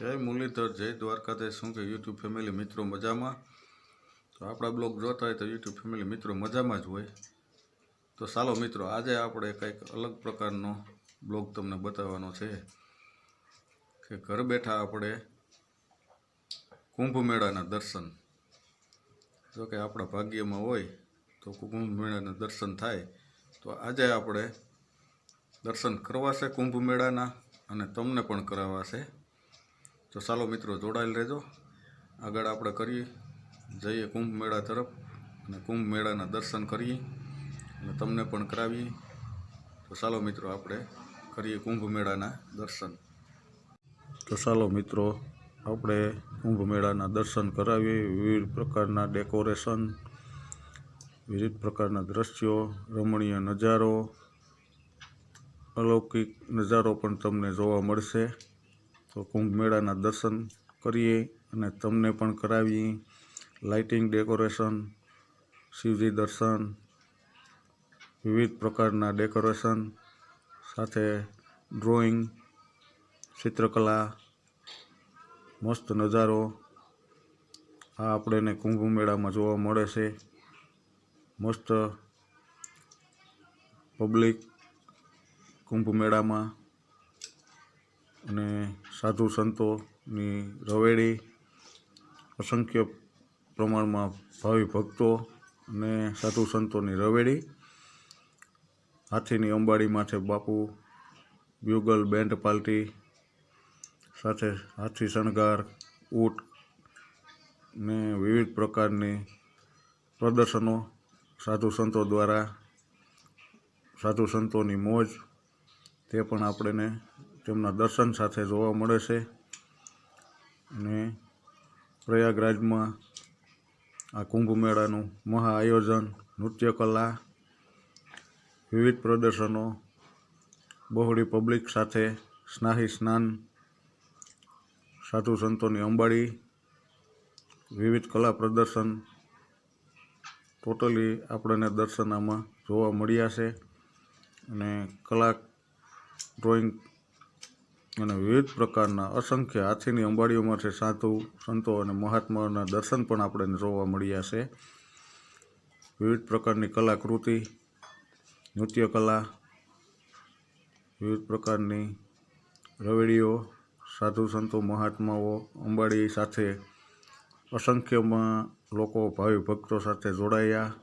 જય મુરલીધર, જય દ્વારકાધીશ. શું કે યુટ્યુબ ફેમિલી મિત્રો મજામાં? તો આપણા બ્લોગ જોતા હોય તો યુટ્યુબ ફેમિલી મિત્રો મજામાં જ હોય. તો ચાલો મિત્રો, આજે આપણે કંઈક અલગ પ્રકારનો બ્લોગ તમને બતાવવાનો છે કે ઘર બેઠા આપણે કુંભ મેળાના દર્શન. જો કે આપણા ભાગ્યમાં હોય તો કુંભ મેળાના દર્શન થાય. તો આજે આપણે દર્શન કરવાશે કુંભ મેળાના અને તમને પણ કરાવાશે. તો ચાલો મિત્રો, જોડાયેલ રહેજો. આગળ આપણે કરીએ. જઈએ કુંભ મેળા તરફ અને કુંભ મેળાના દર્શન કરીએ અને તમને પણ કરાવીએ. તો ચાલો મિત્રો, આપણે કરીએ કુંભ મેળાના દર્શન. તો ચાલો મિત્રો, આપણે કુંભ મેળાના દર્શન કરાવીએ. વિવિધ પ્રકારના ડેકોરેશન, વિવિધ પ્રકારના દ્રશ્યો, રમણીય નજારો, અલૌકિક નજારો પણ તમને જોવા મળશે. તો કુંભ મેળાના દર્શન કરીએ અને તમને પણ કરાવીએ. લાઇટિંગ ડેકોરેશન શિવજી દર્શન, વિવિધ પ્રકારના ડેકોરેશન સાથે ડ્રોઈંગ ચિત્રકલા, મસ્ત નજારો. આ આપણને કુંભ મેળામાં જોવા મળે છે. મસ્ત પબ્લિક કુંભ મેળામાં અને સાધુ સંતોની રવેડી અસંખ્ય પ્રમાણમાં ભાવિ ભક્તો અને સાધુ સંતોની રવેડી. હાથીની અંબાડી માથે બાપુ બ્યુગલ બેન્ડ પાર્ટી સાથે હાથી શણગાર, ઊંટ ને વિવિધ પ્રકારની પ્રદર્શનો સાધુ સંતો દ્વારા, સાધુ સંતોની મોજ તે પણ આપણને તેમના દર્શન સાથે જોવા મળે છે અને પ્રયાગરાજમાં આ કુંભ મેળાનું મહા આયોજન, નૃત્ય કલા, વિવિધ પ્રદર્શનો, બહોળી પબ્લિક સાથે સ્નાહી સ્નાન, સાધુ સંતોની અંબાડી, વિવિધ કલા પ્રદર્શન ટોટલી આપણને દર્શન આમાં જોવા મળ્યા છે અને કલા ડ્રોઈંગ અને વિવિધ પ્રકારના અસંખ્ય હાથીની અંબાડીઓમાંથી સાધુ, સંતો અને મહાત્માઓના દર્શન પણ આપણને જોવા મળ્યા છે. વિવિધ પ્રકારની કલાકૃતિ નૃત્ય કલા વિવિધ પ્રકારની રવેડીઓ, સાધુ, સંતો, મહાત્માઓ, અંબાડી સાથે અસંખ્યમાં લોકો ભાવિ ભક્તો સાથે જોડાયા.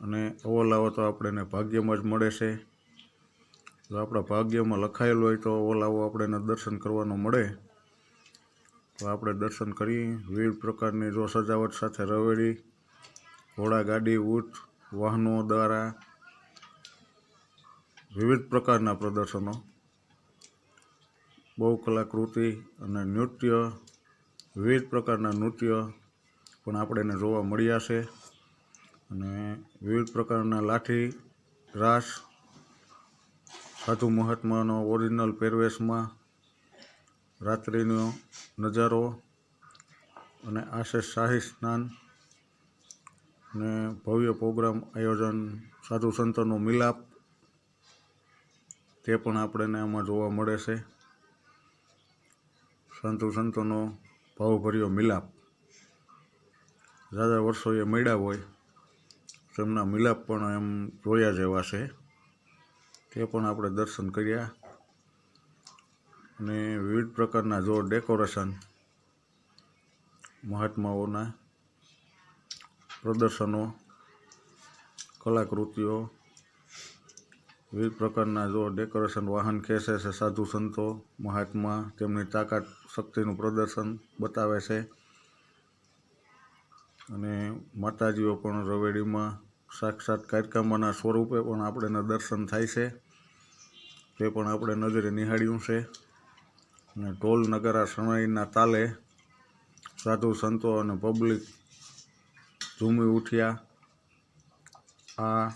અને અવલાવો તો આપણને ભાગ્યમાં જ મળે છે. જો આપણા ભાગ્યમાં લખાયેલું હોય તો ઓલાવો આપણે એને દર્શન કરવાનો મળે. તો આપણે દર્શન કરીએ વિવિધ પ્રકારની જો સજાવટ સાથે રવેડી, ઘોડા, ગાડી, ઊંટ, વાહનો દ્વારા વિવિધ પ્રકારના પ્રદર્શનો. બહુ કલાકૃતિ અને નૃત્ય, વિવિધ પ્રકારના નૃત્ય પણ આપણે એને જોવા મળ્યા છે. અને વિવિધ પ્રકારના લાઠી, રાસ સાધુ મહાત્માનો ઓરિજિનલ પહેરવેશમાં રાત્રિનો નજારો અને આશેષ શાહી સ્નાન અને ભવ્ય પ્રોગ્રામ આયોજન સાધુ સંતોનો મિલાપ તે પણ આપણને આમાં જોવા મળે છે. સાધુ સંતોનો ભાવભર્યો મિલાપ. ઝાઝા વર્ષોએ મળ્યા હોય તેમના મિલાપ પણ એમ જોયા જેવા છે. તે પણ આપણે દર્શન કર્યા. અને વિવિધ પ્રકારના જો ડેકોરેશન મહાત્માઓના પ્રદર્શનો, કલાકૃતિઓ, વિવિધ પ્રકારના જો ડેકોરેશન, વાહન ખેંચે છે, સાધુ સંતો, મહાત્મા, તેમની તાકાત, શક્તિનું પ્રદર્શન બતાવે છે. અને માતાજીઓ પણ રવેડીમાં સાક્ષાત કાર્યક્રમના સ્વરૂપે પણ આપણને દર્શન થાય છે. તે પણ આપણે નજરે નિહાળ્યું છે. અને ઢોલ નગારા શરણાઈના તાલે સાધુ સંતો અને પબ્લિક ઝૂમી ઉઠ્યા. આ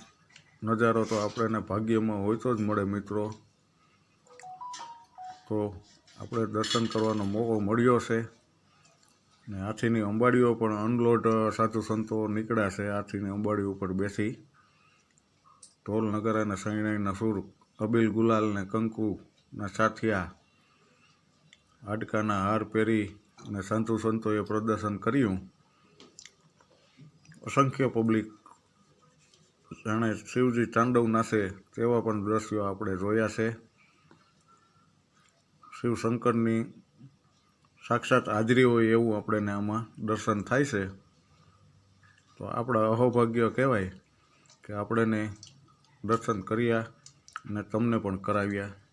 નજારો તો આપણને ભાગ્યમાં હોય તો જ મળે મિત્રો. તો આપણે દર્શન કરવાનો મોકો મળ્યો છે. ને હાથીની અંબાડીઓ પણ અનલોડ સાધુ સંતો નીકળ્યા છે. હાથીની અંબાડી ઉપર બેસી. ઢોલ અને શરણાઈના સુર અબીલ ગુલાલ ને કંકુના સાથિયા હાડકાના હાર પહેરી અને સાધુ સંતોએ પ્રદર્શન કર્યું. અસંખ્ય પબ્લિક જાણે શિવજી તાંડવ નાશે તેવા પણ દ્રશ્યો આપણે જોયા છે. શિવશંકરની સાક્ષાત હાજરી હોય એવું આપણને આમાં દર્શન થાય છે. તો આપણા અહોભાગ્ય કહેવાય કે આપણને દર્શન કર્યા અને તમને પણ કરાવ્યા.